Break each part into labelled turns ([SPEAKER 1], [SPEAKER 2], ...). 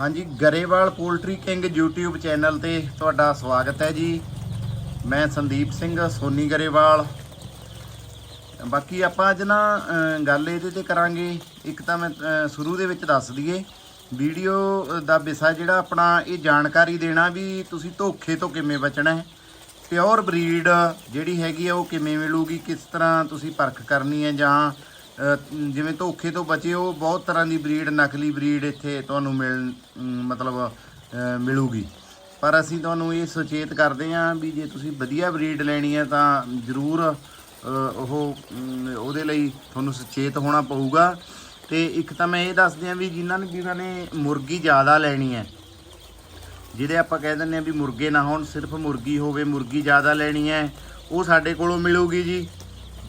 [SPEAKER 1] ਹਾਂਜੀ, Grewal poultry king YouTube channel ਤੇ ਤੁਹਾਡਾ ਸਵਾਗਤ ਹੈ ਜੀ। ਮੈਂ ਸੰਦੀਪ ਸਿੰਘ, ਸੋਨੀ ਗਰੇਵਾਲ। ਬਾਕੀ ਆਪਾਂ ਅੱਜ ਨਾ ਗੱਲ ਇਹਦੇ ਤੇ ਕਰਾਂਗੇ। ਇੱਕ ਤਾਂ ਮੈਂ ਸ਼ੁਰੂ ਦੇ ਵਿੱਚ ਦੱਸ ਦਈਏ, ਵੀਡੀਓ ਦਾ ਵਿਸ਼ਾ ਜਿਹੜਾ ਆਪਣਾ, ਇਹ ਜਾਣਕਾਰੀ ਦੇਣਾ ਵੀ ਤੁਸੀਂ ਧੋਖੇ ਤੋਂ ਕਿਵੇਂ ਬਚਣਾ ਹੈ। ਪਿਓਰ ਬਰੀਡ ਜਿਹੜੀ ਹੈਗੀ ਆ, ਉਹ ਕਿਵੇਂ ਮਿਲੂਗੀ, ਕਿਸ ਤਰ੍ਹਾਂ ਤੁਸੀਂ ਪਰਖ ਕਰਨੀ ਹੈ ਜਾਂ ਜਿਵੇਂ ਧੋਖੇ ਤੋਂ ਬਚੇ ਹੋ ਬਹੁਤ ਤਰ੍ਹਾਂ ਦੀ ਬਰੀਡ ਨਕਲੀ ਬਰੀਡ ਇੱਥੇ ਤੁਹਾਨੂੰ ਮਿਲ ਮਤਲਬ ਅ, ਮਿਲੂਗੀ। ਪਰ ਅਸੀਂ ਤੁਹਾਨੂੰ ਇਹ ਸੁਚੇਤ ਕਰਦੇ ਹਾਂ ਵੀ ਜੇ ਤੁਸੀਂ ਵਧੀਆ ਬਰੀਡ ਲੈਣੀ ਹੈ ਤਾਂ ਜ਼ਰੂਰ ਉਹ ਉਹਦੇ ਲਈ ਤੁਹਾਨੂੰ ਸੁਚੇਤ ਹੋਣਾ ਪਊਗਾ। ਤੇ ਇੱਕ ਤਾਂ ਮੈਂ ਇਹ ਦੱਸ ਦਿਆਂ ਵੀ ਜਿਨ੍ਹਾਂ ਨੇ ਜਿਨ੍ਹਾਂ ਨੇ ਮੁਰਗੀ ਜ਼ਿਆਦਾ ਲੈਣੀ ਹੈ ਜਿਹਦੇ ਆਪਾਂ ਕਹਿ ਦਿੰਦੇ ਆ ਵੀ ਮੁਰਗੇ ਨਾ ਹੋਣ ਸਿਰਫ ਮੁਰਗੀ ਹੋਵੇ ਮੁਰਗੀ ਜ਼ਿਆਦਾ ਲੈਣੀ ਹੈ ਉਹ ਸਾਡੇ ਕੋਲੋਂ ਮਿਲੂਗੀ ਜੀ।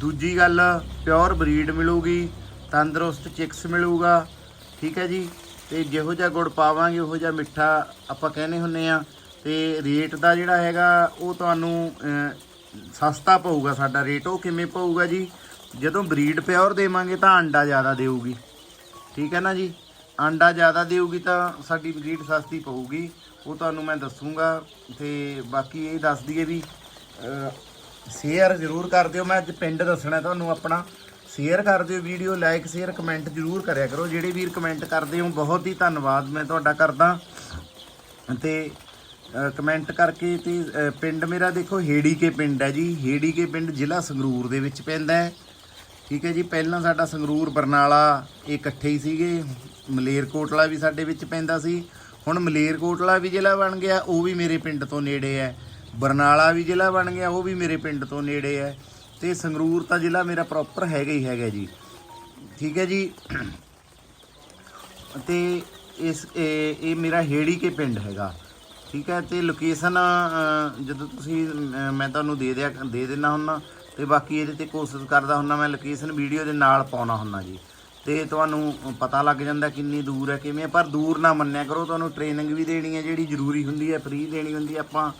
[SPEAKER 1] ਦੂਜੀ ਗੱਲ ਪਿਓਰ ਬਰੀਡ ਮਿਲੂਗੀ, ਤੰਦਰੁਸਤ ਚਿਕਸ ਮਿਲੂਗਾ, ਠੀਕ ਹੈ ਜੀ? ਤੇ ਜਿਹੋ ਜਿਹਾ ਗੁੜ ਪਾਵਾਂਗੇ, ਉਹੋ ਜਿਹਾ ਮਿੱਠਾ ਆਪਾਂ ਕਹਿੰਦੇ ਹੁੰਨੇ ਆ ਤੇ ਰੇਟ ਦਾ ਜਿਹੜਾ ਹੈਗਾ, ਉਹ ਤੁਹਾਨੂੰ ਸਸਤਾ ਪਊਗਾ ਸਾਡਾ ਰੇਟ ਉਹ ਕਿਵੇਂ ਪਊਗਾ ਜੀ? ਜਦੋਂ ਬਰੀਡ ਪਿਓਰ ਦੇਵਾਂਗੇ ਤਾਂ ਅੰਡਾ ਜ਼ਿਆਦਾ ਦੇਊਗੀ। ਠੀਕ ਹੈ ਨਾ ਜੀ? ਆਂਡਾ ਜ਼ਿਆਦਾ ਦੇਊਗੀ ਤਾਂ ਸਾਡੀ ਬਰੀਡ ਸਸਤੀ ਪਊਗੀ। ਉਹ ਤੁਹਾਨੂੰ ਮੈਂ ਦੱਸੂਗਾ, ਤੇ ਬਾਕੀ ਇਹ ਦੱਸ ਦਈਏ ਵੀ ਸ਼ੇਅਰ ਜ਼ਰੂਰ ਕਰ ਦਿਓ। ਮੈਂ ਅੱਜ ਪਿੰਡ ਦੱਸਣਾ ਤੁਹਾਨੂੰ ਆਪਣਾ। ਸ਼ੇਅਰ ਕਰ ਦਿਓ ਵੀਡੀਓ ਲਾਈਕ ਸ਼ੇਅਰ ਕਮੈਂਟ ਜ਼ਰੂਰ ਕਰਿਆ ਕਰੋ। ਜਿਹੜੇ ਵੀਰ ਕਮੈਂਟ ਕਰਦੇ ਹੋ, ਬਹੁਤ ਹੀ ਧੰਨਵਾਦ ਮੈਂ ਤੁਹਾਡਾ ਕਰਦਾ। ਤੇ ਕਮੈਂਟ ਕਰਕੇ ਤੇ ਪਿੰਡ ਮੇਰਾ ਦੇਖੋ ਹੇੜੀ ਕੇ ਪਿੰਡ ਹੈ ਜੀ। ਹੇੜੀ ਕੇ ਪਿੰਡ ਜ਼ਿਲ੍ਹਾ ਸੰਗਰੂਰ ਦੇ ਵਿੱਚ ਪੈਂਦਾ ਹੈ। ਠੀਕ ਹੈ ਜੀ, ਪਹਿਲਾਂ ਸਾਡਾ ਸੰਗਰੂਰ, ਬਰਨਾਲਾ ਇਹ ਇਕੱਠੇ ਹੀ ਸੀਗੇ। ਮਲੇਰਕੋਟਲਾ ਵੀ ਸਾਡੇ ਵਿੱਚ ਪੈਂਦਾ ਸੀ। ਹੁਣ ਮਲੇਰਕੋਟਲਾ ਵੀ ਜ਼ਿਲ੍ਹਾ ਬਣ ਗਿਆ, ਉਹ ਵੀ ਮੇਰੇ ਪਿੰਡ ਤੋਂ ਨੇੜੇ ਹੈ। ਬਰਨਾਲਾ ਵੀ ਜ਼ਿਲ੍ਹਾ ਬਣ ਗਿਆ ਉਹ ਵੀ ਮੇਰੇ ਪਿੰਡ ਤੋਂ ਨੇੜੇ ਹੈ। ਤੇ ਸੰਗਰੂਰ ਤਾਂ ਜ਼ਿਲ੍ਹਾ ਮੇਰਾ ਪ੍ਰੋਪਰ ਹੈਗਾ ਹੀ ਹੈਗਾ ਜੀ। ਠੀਕ ਹੈ ਜੀ? ਤੇ ਇਸ ਇਹ ਮੇਰਾ ਹੇੜੀ ਕੇ ਪਿੰਡ ਹੈਗਾ। ਠੀਕ ਹੈ? ਤੇ ਲੋਕੇਸ਼ਨ ਜਦੋਂ ਤੁਸੀਂ ਮੈਂ ਤੁਹਾਨੂੰ ਦੇ ਦਿਆ ਦੇ ਦੇਣਾ ਹੁੰਨਾ ਤੇ ਬਾਕੀ ਇਹਦੇ ਤੇ ਕੋਸ਼ਿਸ਼ ਕਰਦਾ ਹੁੰਨਾ ਮੈਂ ਲੋਕੇਸ਼ਨ ਵੀਡੀਓ ਦੇ ਨਾਲ ਪਾਉਣਾ ਹੁੰਨਾ ਜੀ। ਤੇ ਤੁਹਾਨੂੰ ਪਤਾ ਲੱਗ ਜਾਂਦਾ ਕਿੰਨੀ ਦੂਰ ਹੈ ਕਿਵੇਂ ਹੈ, ਪਰ ਦੂਰ ਨਾ ਮੰਨਿਆ ਕਰੋ ਤੁਹਾਨੂੰ ਟ੍ਰੇਨਿੰਗ ਵੀ ਦੇਣੀ ਹੈ ਜਿਹੜੀ ਜ਼ਰੂਰੀ ਹੁੰਦੀ ਹੈ ਫ੍ਰੀ ਦੇਣੀ ਹੁੰਦੀ ਹੈ ਆਪਾਂ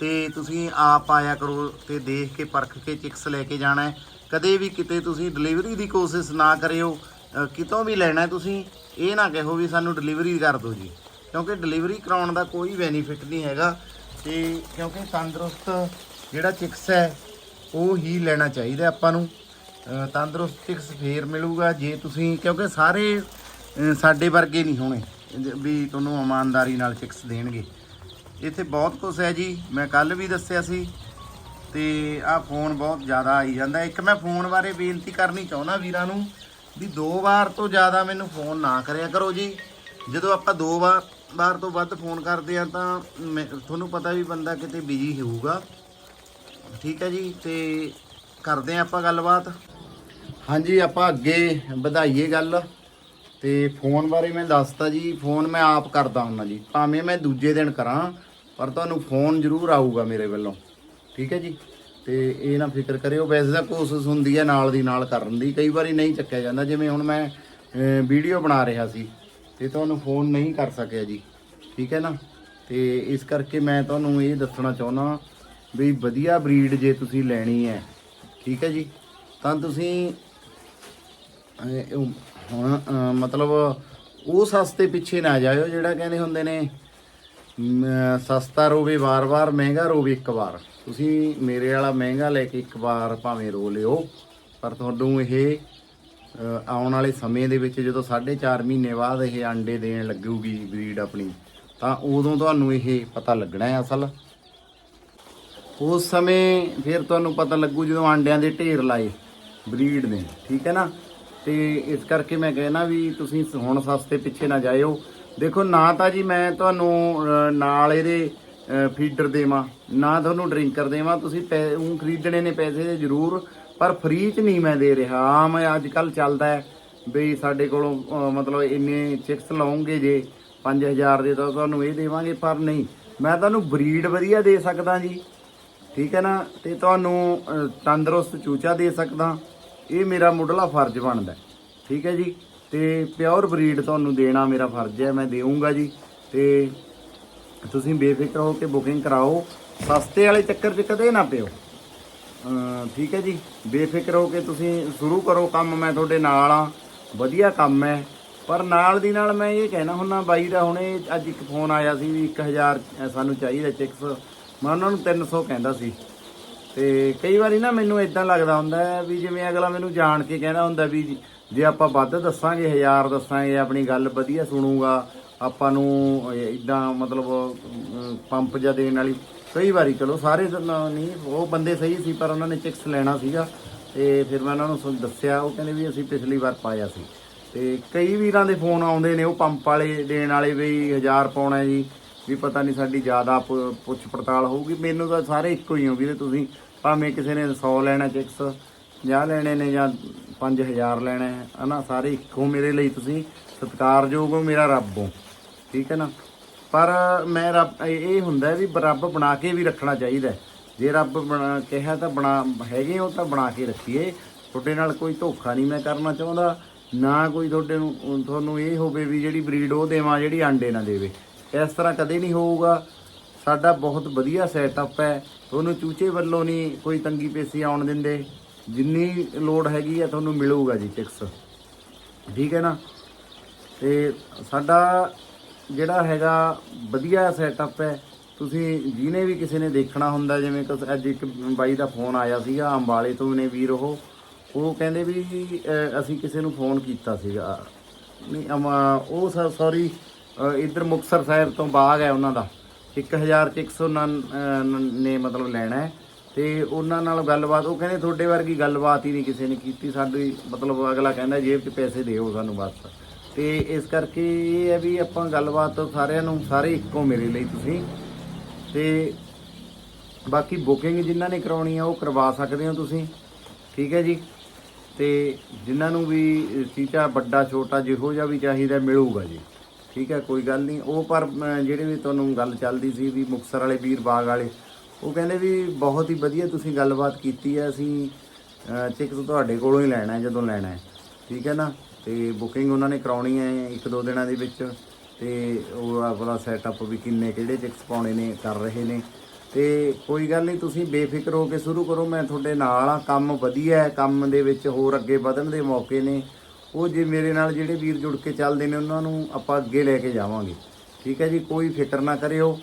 [SPEAKER 1] ਤੇ ਤੁਸੀਂ ਆਪ ਆਇਆ ਕਰੋ ਤੇ ਦੇਖ ਕੇ, ਪਰਖ ਕੇ, ਚਿਕਸ ਲੈ ਕੇ ਜਾਣਾ ਕਦੇ ਵੀ ਕਿਤੇ ਤੁਸੀਂ ਡਿਲੀਵਰੀ ਦੀ ਕੋਸ਼ਿਸ਼ ਨਾ ਕਰਿਓ ਕਿਤੋਂ ਵੀ ਲੈਣਾ ਤੁਸੀਂ, ਇਹ ਨਾ ਕਹੋ ਵੀ ਸਾਨੂੰ ਡਿਲੀਵਰੀ ਕਰ ਦਿਓ ਜੀ। ਕਿਉਂਕਿ ਡਿਲੀਵਰੀ ਕਰਾਉਣ ਦਾ ਕੋਈ ਬੈਨੀਫਿਟ ਨਹੀਂ ਹੈਗਾ ਤੇ ਕਿਉਂਕਿ ਤੰਦਰੁਸਤ ਜਿਹੜਾ ਚਿਕਸ ਹੈ, ਉਹ ਹੀ ਲੈਣਾ ਚਾਹੀਦਾ ਆਪਾਂ ਨੂੰ। ਤੰਦਰੁਸਤ ਚਿਕਸ ਫੇਰ ਮਿਲੂਗਾ ਜੇ ਤੁਸੀਂ, ਕਿਉਂਕਿ ਸਾਰੇ ਸਾਡੇ ਵਰਗੇ ਨਹੀਂ ਹੋਣੇ ਵੀ ਤੁਹਾਨੂੰ ਇਮਾਨਦਾਰੀ ਨਾਲ ਚਿਕਸ ਦੇਣਗੇ। ਇੱਥੇ ਬਹੁਤ ਕੁਝ ਹੈ ਜੀ। ਮੈਂ ਕੱਲ ਵੀ ਦੱਸਿਆ ਸੀ ਤੇ ਆਹ ਫੋਨ ਬਹੁਤ ਜ਼ਿਆਦਾ ਆਈ ਜਾਂਦਾ। ਇੱਕ ਮੈਂ ਫੋਨ ਬਾਰੇ ਬੇਨਤੀ ਕਰਨੀ ਚਾਹੁੰਦਾ ਵੀਰਾਂ ਨੂੰ ਵੀ ਦੋ ਵਾਰ ਤੋਂ ਜ਼ਿਆਦਾ ਮੈਨੂੰ ਫੋਨ ਨਾ ਕਰਿਆ ਕਰੋ ਜੀ। ਜਦੋਂ ਆਪਾਂ ਦੋ ਵਾਰ ਵਾਰ ਤੋਂ ਵੱਧ ਫੋਨ ਕਰਦੇ ਆ ਤਾਂ ਮੈਂ- ਤੁਹਾਨੂੰ ਪਤਾ ਵੀ ਬੰਦਾ ਕਿਤੇ ਬਿਜ਼ੀ ਹੋਊਗਾ। ਠੀਕ ਹੈ ਜੀ, ਤੇ ਕਰਦੇ ਆ ਆਪਾਂ ਗੱਲਬਾਤ। ਹਾਂਜੀ, ਆਪਾਂ ਅੱਗੇ ਵਧਾਈਏ ਗੱਲ। ਤੇ ਫੋਨ ਬਾਰੇ ਮੈਂ ਦੱਸਤਾ ਜੀ। ਫੋਨ ਮੈਂ ਆਪ ਕਰਦਾ ਹੁੰਦਾ ਜੀ। ਭਾਵੇਂ ਮੈਂ ਦੂਜੇ ਦਿਨ ਕਰਾਂ ਪਰ ਤੁਹਾਨੂੰ ਫੋਨ ਜ਼ਰੂਰ ਆਊਗਾ ਮੇਰੇ ਵੱਲੋਂ। ਠੀਕ ਹੈ ਜੀ? ਤੇ ਇਹ ਨਾ ਫਿਕਰ ਕਰਿਓ, ਵੈਸੇ ਤਾਂ ਕੋਸ਼ਿਸ਼ ਹੁੰਦੀ ਹੈ ਨਾਲ ਦੀ ਨਾਲ ਕਰਨ ਦੀ, ਕਈ ਵਾਰੀ ਨਹੀਂ ਚੱਕਿਆ ਜਾਂਦਾ। ਜਿਵੇਂ ਹੁਣ ਮੈਂ ਵੀਡੀਓ ਬਣਾ ਰਿਹਾ ਸੀ, ਤੇ ਤੁਹਾਨੂੰ ਫੋਨ ਨਹੀਂ ਕਰ ਸਕਿਆ ਜੀ। ਠੀਕ ਹੈ ਨਾ? ਤੇ ਇਸ ਕਰਕੇ ਮੈਂ ਤੁਹਾਨੂੰ ਇਹ ਦੱਸਣਾ ਚਾਹੁੰਦਾ ਵੀ ਵਧੀਆ ਬਰੀਡ ਜੇ ਤੁਸੀਂ ਲੈਣੀ ਹੈ, ਠੀਕ ਹੈ ਜੀ? ਤਾਂ ਤੁਸੀਂ ਹੁਣ ਮਤਲਬ ਉਹ ਸਸਤੇ ਪਿੱਛੇ ਨਾ ਜਾਇਓ, ਜਿਹੜਾ ਕਹਿੰਦੇ ਹੁੰਦੇ ਨੇ ਮ, ਸਸਤਾ ਰੋਵੇ ਵਾਰ-ਵਾਰ ਮਹਿੰਗਾ ਰੋਵੇ ਇੱਕ ਵਾਰ। ਤੁਸੀਂ ਮੇਰੇ ਵਾਲਾ ਮਹਿੰਗਾ ਲੈ ਕੇ ਇੱਕ ਵਾਰ ਭਾਵੇਂ ਰੋ ਲਿਓ ਪਰ ਤੁਹਾਨੂੰ ਇਹ ਆਉਣ ਵਾਲੇ ਸਮੇਂ ਦੇ ਵਿੱਚ ਜਦੋਂ 4.5 ਮਹੀਨੇ ਬਾਅਦ ਇਹ ਅੰਡੇ ਦੇਣ ਲੱਗੂਗੀ ਬਰੀਡ ਆਪਣੀ ਤਾਂ ਉਦੋਂ ਤੁਹਾਨੂੰ ਇਹ ਪਤਾ ਲੱਗਣਾ ਹੈ ਅਸਲ। ਉਸ ਸਮੇਂ ਫਿਰ ਤੁਹਾਨੂੰ ਪਤਾ ਲੱਗੂ ਜਦੋਂ ਆਂਡਿਆਂ ਦੇ ਢੇਰ ਲਾਏ ਬਰੀਡ ਦੇ ਠੀਕ ਹੈ ਨਾ? ਤੇ ਇਸ ਕਰਕੇ ਮੈਂ ਕਹਿਣਾ ਵੀ ਤੁਸੀਂ ਹੁਣ ਸਸਤੇ ਪਿੱਛੇ ਨਾ ਜਾਇਓ। ਦੇਖੋ, ਨਾ ਤਾਂ ਜੀ ਮੈਂ ਤੁਹਾਨੂੰ ਨਾਲ ਇਹਦੇ ਫੀਡਰ ਦੇਵਾਂ, ਨਾ ਤੁਹਾਨੂੰ ਡਰਿੰਕਰ ਦੇਵਾਂ, ਤੁਸੀਂ ਉਹ ਖਰੀਦਣੇ ਨੇ ਪੈਸੇ ਦੇ ਜ਼ਰੂਰ, ਪਰ ਫ੍ਰੀ ਚ ਨਹੀਂ ਮੈਂ ਦੇ ਰਿਹਾ। ਆਮ ਅੱਜ ਕੱਲ ਚੱਲਦਾ ਹੈ ਵੀ ਸਾਡੇ ਕੋਲੋਂ ਮਤਲਬ ਇੰਨੇ ਚਿਕਸ ਲਾਉਂਗੇ ਜੇ 5000 ਦੇ ਤਾਂ ਤੁਹਾਨੂੰ ਇਹ ਦੇਵਾਂਗੇ, ਪਰ ਨਹੀਂ। ਮੈਂ ਤੁਹਾਨੂੰ ਬਰੀਡ ਵਧੀਆ ਦੇ ਸਕਦਾ ਜੀ, ਠੀਕ ਹੈ ਨਾ? ਤੇ ਤੁਹਾਨੂੰ ਤੰਦਰੁਸਤ ਚੂਚਾ ਦੇ ਸਕਦਾ। ਇਹ ਮੇਰਾ ਮੁੱਢਲਾ ਫਰਜ਼ ਬਣਦਾ ਠੀਕ ਹੈ ਜੀ? ਤੇ ਪਿਓਰ ਬਰੀਡ ਤੁਹਾਨੂੰ ਦੇਣਾ ਮੇਰਾ ਫਰਜ਼ ਹੈ, ਮੈਂ ਦੇਵਾਂਗਾ ਜੀ। ਤੇ ਤੁਸੀਂ ਬੇਫਿਕਰ ਹੋ ਕੇ ਬੁਕਿੰਗ ਕਰਾਓ। ਸਸਤੇ ਵਾਲੇ ਚੱਕਰ 'ਚ ਕਦੇ ਨਾ ਪਿਓ। ਠੀਕ ਹੈ ਜੀ, ਬੇਫਿਕਰ ਹੋ ਕੇ ਤੁਸੀਂ ਸ਼ੁਰੂ ਕਰੋ ਕੰਮ, ਮੈਂ ਤੁਹਾਡੇ ਨਾਲ ਆ ਵਧੀਆ ਕੰਮ ਹੈ। ਪਰ ਨਾਲ ਦੀ ਨਾਲ ਮੈਂ ਇਹ ਕਹਿਣਾ ਹੁੰਨਾ, ਬਾਈ ਦਾ ਹੁਣੇ ਅੱਜ ਇੱਕ ਫੋਨ ਆਇਆ ਸੀ ਵੀ 1000 ਸਾਨੂੰ ਚਾਹੀਦਾ ਚਿਕਸ ਮੈਂ ਉਹਨਾਂ ਨੂੰ 300 ਕਹਿੰਦਾ ਸੀ। ਤੇ ਕਈ ਵਾਰੀ ਨਾ ਮੈਨੂੰ ਇਦਾਂ ਲੱਗਦਾ ਹੁੰਦਾ ਹੈ ਵੀ ਜਿਵੇਂ ਅਗਲਾ ਮੈਨੂੰ ਜਾਣ ਕੇ ਕਹਿੰਦਾ ਹੁੰਦਾ ਵੀ ਜੇ ਆਪਾਂ ਵੱਧ ਦੱਸਾਂਗੇ 1000 ਦੱਸਾਂਗੇ, ਆਪਣੀ ਗੱਲ ਵਧੀਆ ਸੁਣੂਗਾ, ਆਪਾਂ ਨੂੰ ਇਦਾਂ ਮਤਲਬ ਪੰਪ ਜਾਂ ਦੇਣ ਵਾਲੀ ਕਈ ਵਾਰੀ, ਚਲੋ ਸਾਰੇ ਨਹੀਂ, ਉਹ ਬੰਦੇ ਸਹੀ ਸੀ, ਪਰ ਉਹਨਾਂ ਨੇ ਚਿਕਸ ਲੈਣਾ ਸੀਗਾ ਤੇ ਫਿਰ ਮੈਂ ਉਹਨਾਂ ਨੂੰ ਸੁਣ- ਦੱਸਿਆ, ਉਹ ਕਹਿੰਦੇ ਵੀ ਅਸੀਂ ਪਿਛਲੀ ਵਾਰ ਪਾਇਆ ਸੀ। ਤੇ ਕਈ ਵੀਰਾਂ ਦੇ ਫੋਨ ਆਉਂਦੇ ਨੇ, ਉਹ ਪੰਪ ਵਾਲੇ ਦੇਣ ਵਾਲੇ ਵੀ 1000 ਪਾਉਣਾ ਜੀ, ਵੀ ਪਤਾ ਨਹੀਂ ਸਾਡੀ ਜ਼ਿਆਦਾ ਪੁ- ਪੁੱਛ ਪੜਤਾਲ ਹੋਊਗੀ, ਮੈਨੂੰ ਤਾਂ ਸਾਰੇ ਇੱਕੋ ਹੀ ਹੋ ਵੀਰੇ ਤੁਸੀਂ। ਭਾਵੇਂ ਕਿਸੇ ਨੇ 100 ਲੈਣਾ ਚਿਕਸ 50 ਲੈਣੇ ਨੇ ਜਾਂ 5000 ਲੈਣਾ ਹੈ ਹਨਾ, ਸਾਰੇ ਇੱਕੋ ਮੇਰੇ ਲਈ ਤੁਸੀਂ ਸਤਿਕਾਰਯੋਗ ਹੋ, ਮੇਰਾ ਰੱਬ ਹੋ, ਠੀਕ ਹੈ ਨਾ? ਪਰ ਮੈਂ ਰੱਬ, ਇਹ ਹੁੰਦਾ ਵੀ ਰੱਬ ਬਣਾ ਕੇ ਵੀ ਰੱਖਣਾ ਚਾਹੀਦਾ ਜੇ ਰੱਬ ਬਣਾ, ਕਿਹਾ ਤਾਂ ਬਣਾ, ਹੈਗੇ ਹੋ ਤਾਂ ਬਣਾ ਕੇ ਰੱਖੀਏ। ਤੁਹਾਡੇ ਨਾਲ ਕੋਈ ਧੋਖਾ ਨਹੀਂ ਮੈਂ ਕਰਨਾ ਚਾਹੁੰਦਾ, ਨਾ ਕੋਈ ਤੁਹਾਡੇ ਨੂੰ ਤੁਹਾਨੂੰ ਇਹ ਹੋਵੇ ਵੀ ਜਿਹੜੀ ਬਰੀਡ ਉਹ ਦੇਵਾਂ, ਜਿਹੜੀ ਆਂਡੇ ਨਾ ਦੇਵੇ। ਇਸ ਤਰ੍ਹਾਂ ਕਦੇ ਨਹੀਂ ਹੋਊਗਾ। ਸਾਡਾ ਬਹੁਤ ਵਧੀਆ ਸੈਟਅਪ ਹੈ। ਤੁਹਾਨੂੰ ਚੂਚੇ ਵੱਲੋਂ ਨਹੀਂ ਕੋਈ ਤੰਗੀ ਪੇਸੀ ਆਉਣ ਦਿੰਦੇ। ਜਿੰਨੀ ਲੋੜ ਹੈਗੀ ਆ ਤੁਹਾਨੂੰ ਮਿਲੂਗਾ ਜੀ ਟਿਕਸ ਠੀਕ ਹੈ ਨਾ? ਤੇ ਸਾਡਾ ਜਿਹੜਾ ਹੈਗਾ ਵਧੀਆ ਸੈਟਅਪ ਹੈ ਤੁਸੀਂ ਜਿਹਨੇ ਵੀ ਕਿਸੇ ਨੇ ਦੇਖਣਾ ਹੁੰਦਾ ਜਿਵੇਂ ਕਿ ਅੱਜ ਇੱਕ ਬਾਈ ਦਾ ਫੋਨ ਆਇਆ ਸੀਗਾ ਅੰਬਾਲੇ ਤੋਂ ਨੇ ਵੀਰ ਉਹ ਉਹ ਕਹਿੰਦੇ ਵੀ ਅਸੀਂ ਕਿਸੇ ਨੂੰ ਫੋਨ ਕੀਤਾ ਸੀਗਾ। ਨਹੀਂ ਅਮ, ਉਹ ਸੌਰੀ ਇੱਧਰ ਮੁਕਤਸਰ ਸਾਹਿਬ ਤੋਂ ਬਾਗ ਹੈ ਉਹਨਾਂ ਦਾ। 1000 ਚ 100 ਨੇ ਮਤਲਬ ਲੈਣਾ ਹੈ। ਤੇ ਉਹਨਾਂ ਨਾਲ ਗੱਲਬਾਤ, ਉਹ ਕਹਿੰਦੇ ਤੁਹਾਡੇ ਵਰਗੀ ਗੱਲਬਾਤ ਹੀ ਨਹੀਂ ਕਿਸੇ ਨੇ ਕੀਤੀ। ਸਾਡੀ ਮਤਲਬ ਅਗਲਾ ਕਹਿੰਦਾ ਜੇਬ 'ਚ ਪੈਸੇ ਦਿਓ ਸਾਨੂੰ ਬਸ। ਤੇ ਇਸ ਕਰਕੇ ਇਹ ਹੈ ਵੀ ਆਪਾਂ ਗੱਲਬਾਤ ਸਾਰਿਆਂ ਨੂੰ, ਸਾਰੇ ਇੱਕੋ ਮੇਰੇ ਲਈ ਤੁਸੀਂ। ਤੇ ਬਾਕੀ ਬੁਕਿੰਗ ਜਿਨ੍ਹਾਂ ਨੇ ਕਰਾਉਣੀ ਆ, ਉਹ ਕਰਵਾ ਸਕਦੇ ਹੋ ਤੁਸੀਂ। ਠੀਕ ਹੈ ਜੀ? ਤੇ ਜਿਨ੍ਹਾਂ ਨੂੰ ਵੀ ਚੀਚਾ ਵੱਡਾ, ਛੋਟਾ ਜਿਹੋ ਜਿਹਾ ਵੀ ਚਾਹੀਦਾ, ਮਿਲੂਗਾ ਜੀ। ਠੀਕ ਹੈ, ਕੋਈ ਗੱਲ ਨਹੀਂ। ਉਹ ਪਰ ਜਿਹੜੇ ਵੀ ਤੁਹਾਨੂੰ ਗੱਲ ਚੱਲਦੀ ਸੀ ਵੀ ਮੁਕਸਰ ਵਾਲੇ ਵੀਰ ਬਾਗ ਵਾਲੇ, ਉਹ ਕਹਿੰਦੇ ਵੀ ਬਹੁਤ ਹੀ ਵਧੀਆ ਤੁਸੀਂ ਗੱਲਬਾਤ ਕੀਤੀ ਹੈ, ਅਸੀਂ ਚਿਕਸ ਤੁਹਾਡੇ ਕੋਲੋਂ ਹੀ ਲੈਣਾ ਜਦੋਂ ਲੈਣਾ ਹੈ। ਠੀਕ ਹੈ ਨਾ? ਤੇ ਬੁਕਿੰਗ ਉਹਨਾਂ ਨੇ ਕਰਾਉਣੀ ਹੈ ਇੱਕ ਦੋ ਦਿਨਾਂ ਦੇ ਵਿੱਚ। ਤੇ ਉਹ ਆਪਣਾ ਸੈਟਅਪ ਵੀ ਕਿੰਨੇ ਕਿਹੜੇ ਚਿਕਸ ਪਾਉਣੇ ਨੇ, ਕਰ ਰਹੇ ਨੇ। ਤੇ ਕੋਈ ਗੱਲ ਨਹੀਂ, ਤੁਸੀਂ ਬੇਫਿਕਰ ਹੋ ਕੇ ਸ਼ੁਰੂ ਕਰੋ। ਮੈਂ ਤੁਹਾਡੇ ਨਾਲ ਆ ਕੰਮ ਵਧੀਆ ਹੈ, ਕੰਮ ਦੇ ਵਿੱਚ ਹੋਰ ਅੱਗੇ ਵਧਣ ਦੇ ਮੌਕੇ ਨੇ। ਉਹ ਜੇ ਮੇਰੇ ਨਾਲ ਜਿਹੜੇ ਵੀਰ ਜੁੜ ਕੇ ਚੱਲਦੇ ਨੇ, ਉਹਨਾਂ ਨੂੰ ਆਪਾਂ ਅੱਗੇ ਲੈ ਕੇ ਜਾਵਾਂਗੇ। ਠੀਕ ਹੈ ਜੀ, ਕੋਈ ਫਿਕਰ ਨਾ ਕਰਿਓ।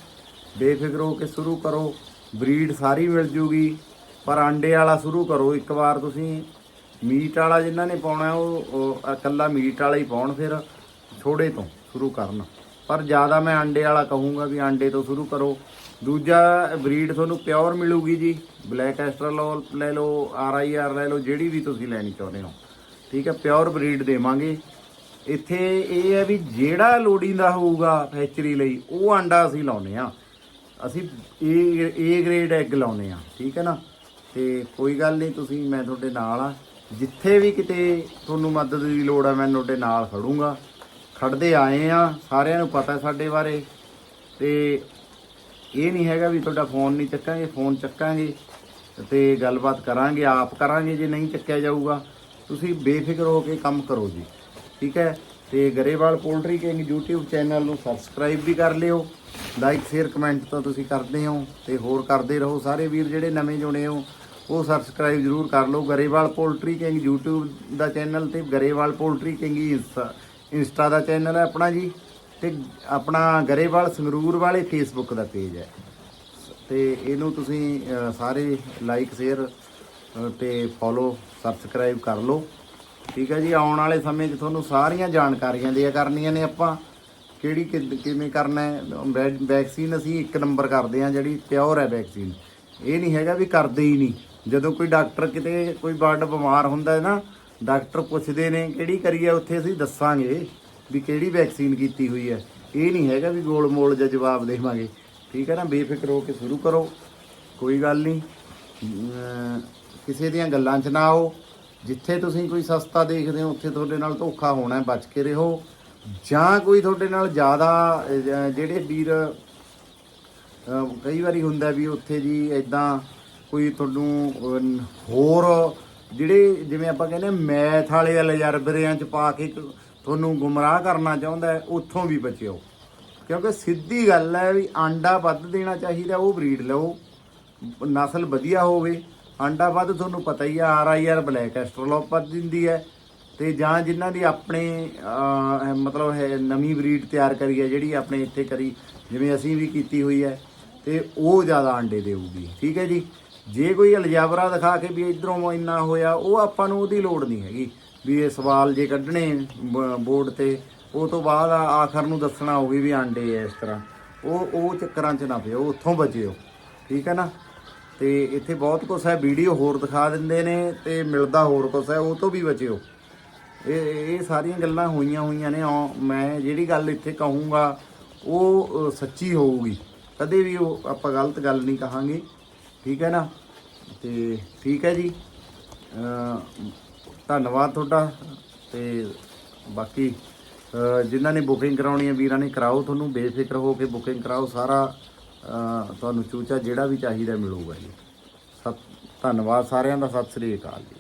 [SPEAKER 1] ਬੇਫਿਕਰ ਹੋ ਕੇ ਸ਼ੁਰੂ ਕਰੋ। ਬਰੀਡ ਸਾਰੀ ਮਿਲ ਜੂਗੀ, ਪਰ ਆਂਡੇ ਵਾਲਾ ਸ਼ੁਰੂ ਕਰੋ। ਇੱਕ ਵਾਰ ਤੁਸੀਂ ਮੀਟ ਵਾਲਾ ਜਿਨ੍ਹਾਂ ਨੇ ਪਾਉਣਾ, ਉਹ ਇਕੱਲਾ ਮੀਟ ਵਾਲਾ ਹੀ ਪਾਉਣ ਫਿਰ ਛੋੜੇ ਤੋਂ ਸ਼ੁਰੂ ਕਰਨ। ਪਰ ਜ਼ਿਆਦਾ ਮੈਂ ਆਂਡੇ ਵਾਲਾ ਕਹੂੰਗਾ ਵੀ ਆਂਡੇ ਤੋਂ ਸ਼ੁਰੂ ਕਰੋ। ਦੂਜਾ, ਬਰੀਡ ਤੁਹਾਨੂੰ ਪਿਓਰ ਮਿਲੂਗੀ ਜੀ। ਬਲੈਕ ਐਸਟਰਲ ਲੈ ਲਓ, ਆਰ ਆਈ ਆਰ ਲੈ ਲਓ, ਜਿਹੜੀ ਵੀ ਤੁਸੀਂ ਲੈਣੀ ਚਾਹੁੰਦੇ ਹੋ। ਠੀਕ ਹੈ ਪਿਓਰ ਬਰੀਡ ਦੇਵਾਂਗੇ। ਇੱਥੇ ਇਹ ਹੈ ਵੀ ਜਿਹੜਾ ਲੋੜੀਂਦਾ ਹੋਊਗਾ ਫੈਕਚਰੀ ਲਈ, ਉਹ ਆਂਡਾ ਅਸੀਂ ਲਾਉਨੇ ਆ ਅਸੀਂ ਏ ਏ ਗ੍ਰੇਡ ਐਗ ਲਾਉਨੇ ਆ ਠੀਕ ਹੈ ਨਾ? ਤੇ ਕੋਈ ਗੱਲ ਨਹੀਂ, ਤੁਸੀਂ, ਮੈਂ ਤੁਹਾਡੇ ਨਾਲ ਆ ਜਿੱਥੇ ਵੀ ਕਿਤੇ ਤੁਹਾਨੂੰ ਮਦਦ ਦੀ ਲੋੜ ਆ, ਮੈਂ ਤੁਹਾਡੇ ਨਾਲ ਖੜੂੰਗਾ। ਖੜਦੇ ਆਏ ਆ ਸਾਰਿਆਂ ਨੂੰ ਪਤਾ ਸਾਡੇ ਬਾਰੇ। ਤੇ ਇਹ ਨਹੀਂ ਹੈਗਾ ਵੀ ਤੁਹਾਡਾ ਫੋਨ ਨਹੀਂ ਚੱਕਾਂਗੇ, ਫੋਨ ਚੱਕਾਂਗੇ। ਤੇ ਗੱਲਬਾਤ ਕਰਾਂਗੇ, ਆਪ ਕਰਾਂਗੇ, ਜੇ ਨਹੀਂ ਚੱਕਿਆ ਜਾਊਗਾ। ਤੁਸੀਂ ਬੇਫਿਕਰ ਹੋ ਕੇ ਕੰਮ ਕਰੋ ਜੀ, ਠੀਕ ਹੈ? ਤੇ Grewal poultry king YouTube channel ਨੂੰ ਸਬਸਕ੍ਰਾਈਬ ਵੀ ਕਰ ਲਿਓ ਲਾਈਕ ਸ਼ੇਅਰ ਕਮੈਂਟ ਤਾਂ ਤੁਸੀਂ ਕਰਦੇ ਹੋ ਤੇ ਹੋਰ ਕਰਦੇ ਰਹੋ। ਸਾਰੇ ਵੀਰ ਜਿਹੜੇ ਨਵੇਂ ਜੁੜੇ ਹੋ, ਉਹ ਸਬਸਕ੍ਰਾਈਬ ਜਰੂਰ ਕਰ ਲਓ। ਗਰੇਵਾਲ ਪੋਲਟਰੀ ਕਿੰਗ YouTube ਦਾ ਚੈਨਲ ਤੇ ਗਰੇਵਾਲ ਪੋਲਟਰੀ ਕਿੰਗ ਇੰਸਟਾ ਦਾ ਚੈਨਲ ਹੈ ਆਪਣਾ ਜੀ, ਤੇ ਆਪਣਾ ਗਰੇਵਾਲ ਸੰਗਰੂਰ ਵਾਲੇ ਫੇਸਬੁੱਕ ਦਾ ਪੇਜ ਹੈ। ਤੇ ਇਹਨੂੰ ਤੁਸੀਂ ਸਾਰੇ ਲਾਈਕ ਸ਼ੇਅਰ ਤੇ ਫੋਲੋ ਸਬਸਕ੍ਰਾਈਬ ਕਰ ਲਓ। ਠੀਕ ਹੈ ਜੀ, ਆਉਣ ਵਾਲੇ ਸਮੇਂ 'ਚ ਤੁਹਾਨੂੰ ਸਾਰੀਆਂ ਜਾਣਕਾਰੀਆਂ ਦਿਆ ਕਰਨੀਆਂ ਨੇ ਆਪਾਂ। ਕਿਹੜੀ ਕਿ- ਕਿਵੇਂ ਕਰਨਾ ਹੈ? ਵੈ- ਵੈਕਸੀਨ ਅਸੀਂ ਇੱਕ ਨੰਬਰ ਕਰਦੇ ਹਾਂ, ਜਿਹੜੀ ਪਿਓਰ ਹੈ ਵੈਕਸੀਨ ਇਹ ਨਹੀਂ ਹੈਗਾ ਵੀ ਕਰਦੇ ਹੀ ਨਹੀਂ। ਜਦੋਂ ਕੋਈ ਡਾਕਟਰ ਕਿਤੇ ਕੋਈ ਬਰਡ ਬਿਮਾਰ ਹੁੰਦਾ ਹੈ ਨਾ ਡਾਕਟਰ ਪੁੱਛਦੇ ਨੇ, ਕਿਹੜੀ ਕਰੀਏ, ਉੱਥੇ ਅਸੀਂ ਦੱਸਾਂਗੇ ਵੀ ਕਿਹੜੀ ਵੈਕਸੀਨ ਕੀਤੀ ਹੋਈ ਹੈ। ਇਹ ਨਹੀਂ ਹੈਗਾ ਵੀ ਗੋਲ ਮੋਲ ਜਿਹਾ ਜਵਾਬ ਦੇਵਾਂਗੇ। ਠੀਕ ਹੈ ਨਾ, ਬੇਫਿਕਰ ਹੋ ਕੇ ਸ਼ੁਰੂ ਕਰੋ। ਕੋਈ ਗੱਲ ਨਹੀਂ। ਕਿਸੇ ਦੀਆਂ ਗੱਲਾਂ 'ਚ ਨਾ ਆਓ। ਜਿੱਥੇ ਤੁਸੀਂ ਕੋਈ ਸਸਤਾ ਦੇਖਦੇ ਹੋ, ਉੱਥੇ ਤੁਹਾਡੇ ਨਾਲ ਧੋਖਾ ਹੋਣਾ ਬਚ ਕੇ ਰਹੋ। ਜਾਂ ਕੋਈ ਤੁਹਾਡੇ ਨਾਲ ਜ਼ਿਆਦਾ ਜਿਹੜੇ ਵੀਰ ਕਈ ਵਾਰੀ ਹੁੰਦਾ ਵੀ ਉੱਥੇ ਜੀ ਇਦਾਂ ਕੋਈ ਤੁਹਾਨੂੰ ਹੋਰ ਜਿਹੜੇ ਜਿਵੇਂ ਆਪਾਂ ਕਹਿੰਦੇ ਮੈਥ ਵਾਲੇ ਅਲਜ਼ਰਬਰਿਆਂ 'ਚ ਪਾ ਕੇ ਤੁਹਾਨੂੰ ਗੁੰਮਰਾਹ ਕਰਨਾ ਚਾਹੁੰਦਾ ਉੱਥੋਂ ਵੀ ਬਚਿਓ। ਕਿਉਂਕਿ ਸਿੱਧੀ ਗੱਲ ਹੈ ਵੀ ਆਂਡਾ ਵੱਧ ਦੇਣਾ ਚਾਹੀਦਾ, ਉਹ ਬਰੀਡ ਲਓ। ਨਸਲ ਵਧੀਆ ਹੋਵੇ। ਆਂਡਾ ਵੱਧ ਤੁਹਾਨੂੰ ਪਤਾ ਹੀ ਆ R I R black Australorp ਵੱਧ ਦਿੰਦੀ ਹੈ। ਤੇ ਜਾਂ ਜਿਨ੍ਹਾਂ ਦੀ ਆਪਣੇ ਮਤਲਬ ਹੈ ਨਵੀਂ ਬਰੀਡ ਤਿਆਰ ਕਰੀ ਹੈ, ਜਿਹੜੀ ਆਪਣੇ ਇੱਥੇ ਕਰੀ, ਜਿਵੇਂ ਅਸੀਂ ਵੀ ਕੀਤੀ ਹੋਈ ਹੈ, ਤੇ ਉਹ ਜ਼ਿਆਦਾ ਆਂਡੇ ਦੇਊਗੀ। ਠੀਕ ਹੈ ਜੀ? ਜੇ ਕੋਈ ਅਲਜਾਬਰਾ ਦਿਖਾ ਕੇ ਵੀ ਇਧਰੋਂ ਇੰਨਾ ਹੋਇਆ, ਉਹ ਆਪਾਂ ਨੂੰ ਉਹਦੀ ਲੋੜ ਨਹੀਂ ਹੈਗੀ। ਵੀ ਇਹ ਸਵਾਲ ਜੇ ਕੱਢਣੇ ਬੋਰਡ ਤੇ, ਉਹ ਤੋਂ ਬਾਅਦ ਆਖਰ ਨੂੰ ਦੱਸਣਾ ਹੋਵੇ ਵੀ ਆਂਡੇ ਐ ਇਸ ਤਰ੍ਹਾਂ। ਉਹ ਉਹ ਚੱਕਰਾਂ 'ਚ ਨਾ ਪਿਓ ਉੱਥੋਂ ਬਚਿਓ। ਠੀਕ ਹੈ ਨਾ? ਤੇ ਇੱਥੇ ਬਹੁਤ ਕੁਛ ਹੈ, ਵੀਡੀਓ ਹੋਰ ਦਿਖਾ ਦਿੰਦੇ ਨੇ ਤੇ ਮਿਲਦਾ ਹੋਰ ਕੁਛ ਹੈ, ਉਹ ਤੋਂ ਵੀ ਬਚਿਓ। ਇਹ ਇਹ ਸਾਰੀਆਂ ਗੱਲਾਂ ਹੋਈਆਂ ਹੋਈਆਂ ਨੇ ਔ- ਮੈਂ ਜਿਹੜੀ ਗੱਲ ਇੱਥੇ ਕਹੂੰਗਾ, ਉਹ ਸੱਚੀ ਹੋਊਗੀ। ਕਦੇ ਵੀ ਉਹ ਆਪਾਂ ਗਲਤ ਗੱਲ ਨਹੀਂ ਕਹਾਂਗੇ, ਠੀਕ ਹੈ ਨਾ? ਤੇ ਠੀਕ ਹੈ ਜੀ। ਧੰਨਵਾਦ ਤੁਹਾਡਾ, ਤੇ ਬਾਕੀ ਜਿਨ੍ਹਾਂ ਨੇ ਬੁਕਿੰਗ ਕਰਾਉਣੀ ਹੈ, ਵੀਰਾਂ ਨੇ ਕਰਾਓ, ਤੁਹਾਨੂੰ ਬੇਫਿਕਰ ਹੋ ਕੇ ਬੁਕਿੰਗ ਕਰਾਓ ਸਾਰਾ। ਤੁਹਾਨੂੰ ਚੂਚਾ ਜਿਹੜਾ ਵੀ ਚਾਹੀਦਾ ਮਿਲੂਗਾ ਜੀ। ਸਤ ਧੰਨਵਾਦ ਸਾਰਿਆਂ ਦਾ, ਸਤਿ ਸ੍ਰੀ ਅਕਾਲ ਜੀ।